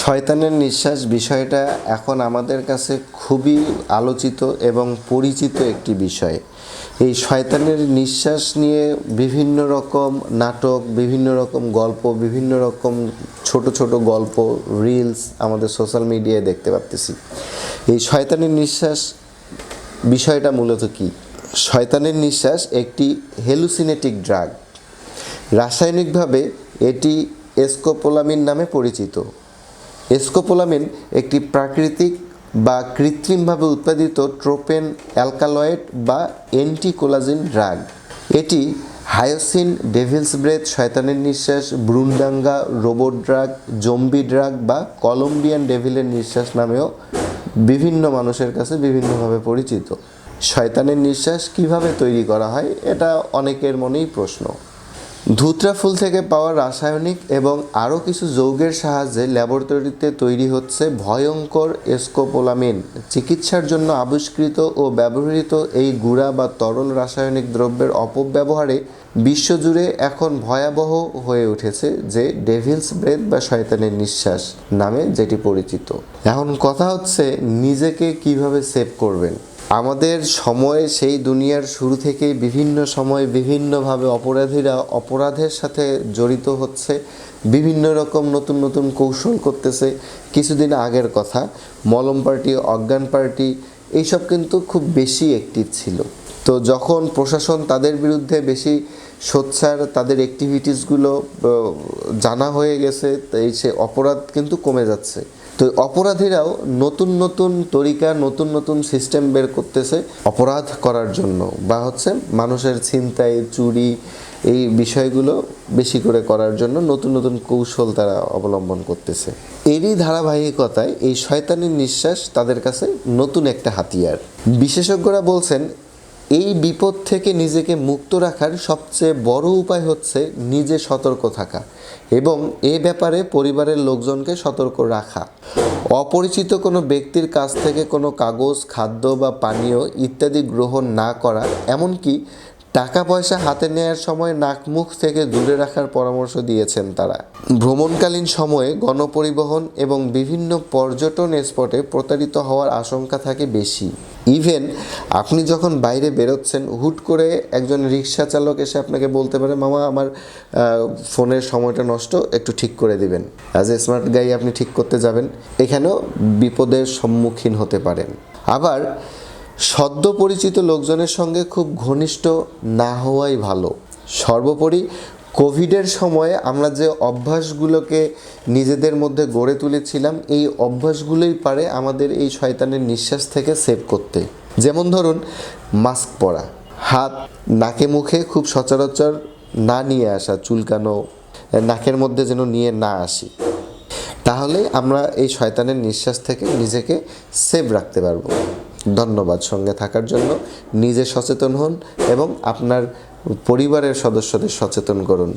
শয়তানের নিঃশ্বাস বিষয়টা এখন আমাদের কাছে খুবই আলোচিত এবং পরিচিত একটি বিষয়। এই শয়তানের নিঃশ্বাস নিয়ে বিভিন্ন রকম নাটক, বিভিন্ন রকম গল্প, বিভিন্ন রকম ছোট ছোট গল্প রিলস আমাদের সোশ্যাল মিডিয়ায় দেখতে পাচ্তেছি এই শয়তানের নিঃশ্বাস বিষয়টা মূলত কি? শয়তানের নিঃশ্বাস একটি হেলুসিনেটিক ড্রাগ রাসায়নিকভাবে এটি এসকোপোলামিন নামে পরিচিত। এসকোপোলামিন একটি প্রাকৃতিক বা কৃত্রিমভাবে উৎপাদিত ট্রোপেন অ্যালকালয়েড বা অ্যান্টিকোলাজিন ড্রাগ। এটি হায়োসিন, ডেভিলস ব্রেথ, শয়তানের নিঃশ্বাস, burundanga, robot drug, zombie drug বা কলম্বিয়ান ডেভিলের নিঃশ্বাস নামেও বিভিন্ন মানুষের কাছে বিভিন্নভাবে পরিচিত। শয়তানের নিঃশ্বাস কীভাবে তৈরি করা হয়, এটা অনেকের মনেই প্রশ্ন। ধুত্রা ফুল থেকে পাওয়া রাসায়নিক এবং আরও কিছু যৌগের সাহায্যে ল্যাবরেটরিতে তৈরি হচ্ছে ভয়ঙ্কর এসকোপোলামিন। চিকিৎসার জন্য আবিষ্কৃত ও ব্যবহৃত এই গুঁড়া বা তরল রাসায়নিক দ্রব্যের অপব্যবহারে বিশ্বজুড়ে এখন ভয়াবহ হয়ে উঠেছে যে ডেভিলস ব্রেথ বা শয়তানের নিঃশ্বাস নামে যেটি পরিচিত। এখন কথা হচ্ছে নিজেকে কীভাবে সেভ করবেন? আমাদের সময়ে সেই দুনিয়ার শুরু থেকেই বিভিন্ন সময় বিভিন্নভাবে অপরাধীরা অপরাধের সাথে জড়িত হচ্ছে, বিভিন্ন রকম নতুন নতুন কৌশল করতেছে, কিছুদিন আগের কথা, মলম পার্টি, অজ্ঞান পার্টি, এইসব কিন্তু খুব বেশি অ্যাক্টিভ ছিল। তো যখন প্রশাসন তাদের বিরুদ্ধে বেশি সোচ্চার, তাদের অ্যাক্টিভিটিসগুলো জানা হয়ে গেছে তাই সে অপরাধ কিন্তু কমে যাচ্ছে। তো অপরাধীরাও নতুন নতুন তরিকা, নতুন নতুন সিস্টেম বের করতেছে অপরাধ করার জন্য বা হচ্ছে মানুষের ছিনতাই, চুরি এই বিষয়গুলো বেশি করে করার জন্য নতুন নতুন কৌশল তারা অবলম্বন করতেছে। এরই ধারাবাহিকতায় এই শয়তানের নিঃশ্বাস তাদের কাছে নতুন একটা হাতিয়ার। বিশেষজ্ঞরা বলছেন এই বিপদ থেকে নিজেকে মুক্ত রাখার সবচেয়ে বড় উপায় হচ্ছে নিজে সতর্ক থাকা এবং এ ব্যাপারে পরিবারের লোকজনকে সতর্ক রাখা। অপরিচিত কোনো ব্যক্তির কাছ থেকে কোনো কাগজ, খাদ্য বা পানীয় ইত্যাদি গ্রহণ না করা, এমনকি টাকা পয়সা হাতে নেয়ার সময় নাক মুখ থেকে দূরে রাখার পরামর্শ দিয়েছেন তারা। ভ্রমণকালীন সময়ে গণপরিবহন এবং বিভিন্ন পর্যটন স্পটে প্রতারিত হওয়ার আশঙ্কা থাকে বেশি। ইভেন আপনি যখন বাইরে বেরোচ্ছেন, হুট করে একজন রিক্সা চালক এসে আপনাকে বলতে পারে, মামা, আমার ফোনের সময়টা নষ্ট, একটু ঠিক করে দিবেন। অ্যাজ এ স্মার্ট গাই আপনি ঠিক করতে যাবেন। এখানেও বিপদের সম্মুখীন হতে পারেন। আবার সদ্য পরিচিত লোকজনের সঙ্গে খুব ঘনিষ্ঠ না হওয়াই ভালো। সর্বোপরি কোভিডের সময়ে আমরা যে অভ্যাসগুলোকে নিজেদের মধ্যে গড়ে তুলেছিলাম, এই অভ্যাসগুলোই পারে আমাদের এই শয়তানের নিঃশ্বাস থেকে সেভ করতে। যেমন ধরুন, মাস্ক পরা। হাত নাকে মুখে খুব সচরাচর না নিয়ে আসা, চুলকানো, নাকের মধ্যে যেন নিয়ে না আসি। তাহলে আমরা এই শয়তানের নিঃশ্বাস থেকে নিজেকে সেভ রাখতে পারব। ধন্যবাদ সঙ্গে থাকার জন্য। নিজে সচেতন হন এবং আপনার পরিবারের সদস্যদের সচেতন করুন।